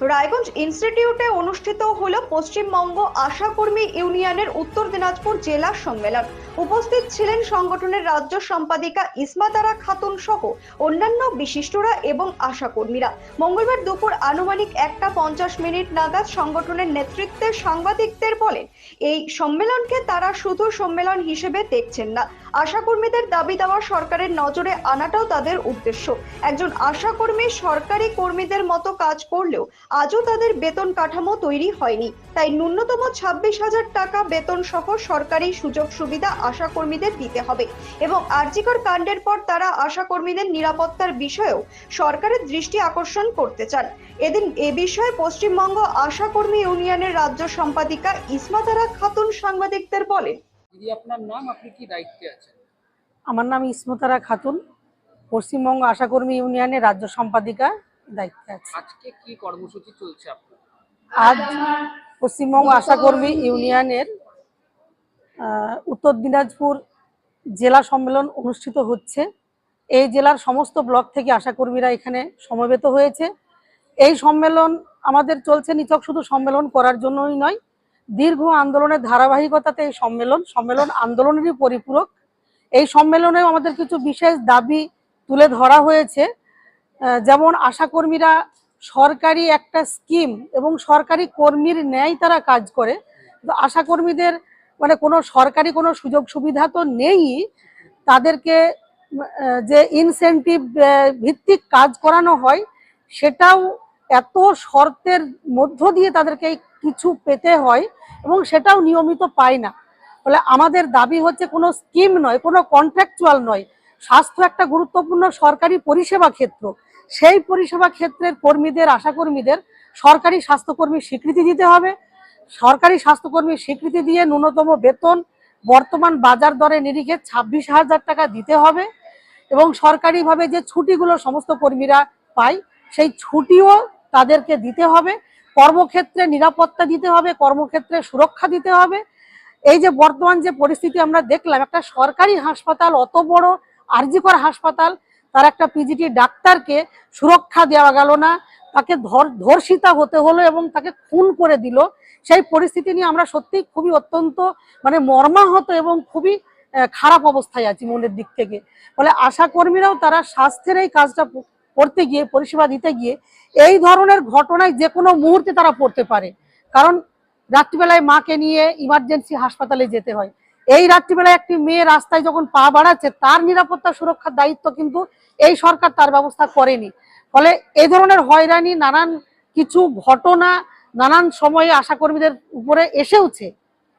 রায়গঞ্জ ইনস্টিটিউটে অনুষ্ঠিত হল পশ্চিমবঙ্গ আশাকর্মী ইউনিয়নের উত্তর দিনাজপুর জেলা সম্মেলন। উপস্থিত ছিলেন সংগঠনের রাজ্য সম্পাদিকা ইসমাতারা খাতুন সহ অন্যান্য বিশিষ্টরা এবং আশাকর্মীরা মঙ্গলবার দুপুর আনুমানিক একটা পঞ্চাশ মিনিট নাগাদ সংগঠনের নেতৃত্বে সাংবাদিকদের বলেন, এই সম্মেলনকে তারা শুধু সম্মেলন হিসেবে দেখছেন না। আশাকর্মীদের দাবি দেওয়া সরকারের নজরে আনাটাও তাদের উদ্দেশ্য। একজন আশাকর্মী সরকারি কর্মীদের মতো কাজ করলেও আজও তাদের বেতন কাঠামো তৈরি হয়নি। তাই ন্যূনতম ছাব্বিশ হাজার টাকা বেতন সহ সরকারি সুযোগ সুবিধা আশাকর্মীদের দিতে হবে এবং আর্জিকর কাণ্ডের পর তারা আশাকর্মীদের নিরাপত্তার বিষয়েও সরকারের দৃষ্টি আকর্ষণ করতে চান। এদিন এ বিষয়ে পশ্চিমবঙ্গ আশাকর্মী ইউনিয়নের রাজ্য সম্পাদিকা ইসমাতারা খাতুন সাংবাদিকদের বলেন আপনার নাম? আপনি কি দায়িত্বে আছেন? আমার নাম ইসমতারা খাতুন পশ্চিমবঙ্গ আশাকর্মী ইউনিয়নের রাজ্য সম্পাদিকা। দায়িত্বে আছে। আজকে কি কর্মসূচি চলছে আপনার? আজ পশ্চিমবঙ্গ আশাকর্মী ইউনিয়নের উত্তর দিনাজপুর জেলা সম্মেলন অনুষ্ঠিত হচ্ছে। এই জেলার সমস্ত ব্লক থেকে আশাকর্মীরা এখানে সমবেত হয়েছে। এই সম্মেলন আমাদের চলছে নিচক শুধু সম্মেলন করার জন্যই নয় দীর্ঘ আন্দোলনের ধারাবাহিকতাতে এই সম্মেলন সম্মেলন আন্দোলনেরই পরিপূরক। এই সম্মেলনেও আমাদের কিছু বিশেষ দাবি তুলে ধরা হয়েছে। যেমন আশাকর্মীরা সরকারি একটা স্কিম এবং সরকারি কর্মীর ন্যায় তারা কাজ করে। কিন্তু আশাকর্মীদের মানে কোনো সরকারি কোনো সুযোগ সুবিধা তো নেই। তাদেরকে যে ইনসেন্টিভ ভিত্তিক কাজ করানো হয়, সেটাও এত শর্তের মধ্য দিয়ে তাদেরকে কিছু পেতে হয় এবং সেটাও নিয়মিত পায় না। ফলে আমাদের দাবি হচ্ছে কোনো স্কিম নয়, কোনো কন্ট্রাকচুয়াল নয়। স্বাস্থ্য একটা গুরুত্বপূর্ণ সরকারি পরিষেবা ক্ষেত্র। সেই পরিষেবা ক্ষেত্রের কর্মীদের, আশাকর্মীদের সরকারি স্বাস্থ্যকর্মীর স্বীকৃতি দিতে হবে। সরকারি স্বাস্থ্যকর্মীর স্বীকৃতি দিয়ে ন্যূনতম বেতন বর্তমান বাজার দরে নিরিখে ছাব্বিশ হাজার টাকা দিতে হবে এবং সরকারিভাবে যে ছুটিগুলো সমস্ত কর্মীরা পায়, সেই ছুটিও তাদেরকে দিতে হবে। কর্মক্ষেত্রে নিরাপত্তা দিতে হবে, কর্মক্ষেত্রে সুরক্ষা দিতে হবে। এই যে বর্তমান যে পরিস্থিতি আমরা দেখলাম, একটা সরকারি হাসপাতাল, অত বড় আরজিকর হাসপাতাল তার একটা পিজিটি ডাক্তারকে সুরক্ষা দেওয়া গেল না, তাকে ধর ধর্ষিতা হতে হলো এবং তাকে খুন করে দিল। সেই পরিস্থিতি নিয়ে আমরা সত্যি খুবই অত্যন্ত মানে মর্মাহত এবং খুবই খারাপ অবস্থায় আছি মনের দিক থেকে। ফলে আশাকর্মীরাও তারা স্বাস্থ্যের এই কাজটা করতে গিয়ে, পরিষেবা দিতে গিয়ে এই ধরনের ঘটনায় যে কোনো মুহূর্তে তারা পড়তে পারে। কারণ রাত্রিবেলায় মাকে নিয়ে ইমার্জেন্সি হাসপাতালে যেতে হয়। এই রাত্রিবেলায় একটি মেয়ে রাস্তায় যখন পা বাড়াচ্ছে, তার নিরাপত্তা সুরক্ষার দায়িত্ব কিন্তু এই সরকার তার ব্যবস্থা করেনি। ফলে এই ধরনের হয়রানি, নানান কিছু ঘটনা, নানান সময়ে আশাকর্মীদের উপরে এসেওছে।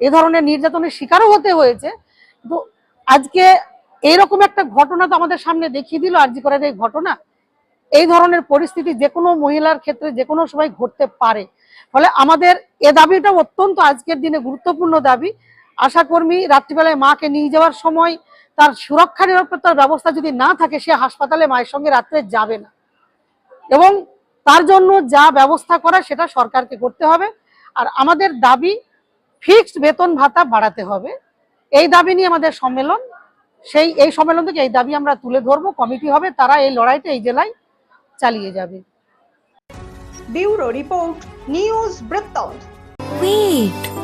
এ ধরনের নির্যাতনের শিকারও হতে হয়েছে। তো আজকে এইরকম একটা ঘটনা তো আমাদের সামনে দেখিয়ে দিল আরজি করার এই ঘটনা। এই ধরনের পরিস্থিতি যে কোনো মহিলার ক্ষেত্রে যে কোনো সময় ঘটতে পারে। ফলে আমাদের এ দাবিটা অত্যন্ত আজকের দিনে গুরুত্বপূর্ণ দাবি। আশাকর্মী রাত্রিবেলায় মাকে নিয়ে যাওয়ার সময় তার সুরক্ষা নিরাপত্তার ব্যবস্থা যদি না থাকে সে হাসপাতালে মায়ের সঙ্গে রাত্রে যাবে না। এবং তার জন্য যা ব্যবস্থা করা সেটা সরকারকে করতে হবে। আর আমাদের দাবি ফিক্সড বেতন ভাতা বাড়াতে হবে। এই দাবি নিয়ে আমাদের সম্মেলন সেই এই সম্মেলন থেকে এই দাবি আমরা তুলে ধরবো। কমিটি হবে তারা এই লড়াইটা এই জেলায় চালিয়ে যাবে। ব্যুরো রিপোর্ট নিউজ বৃত্তান্ত Wait.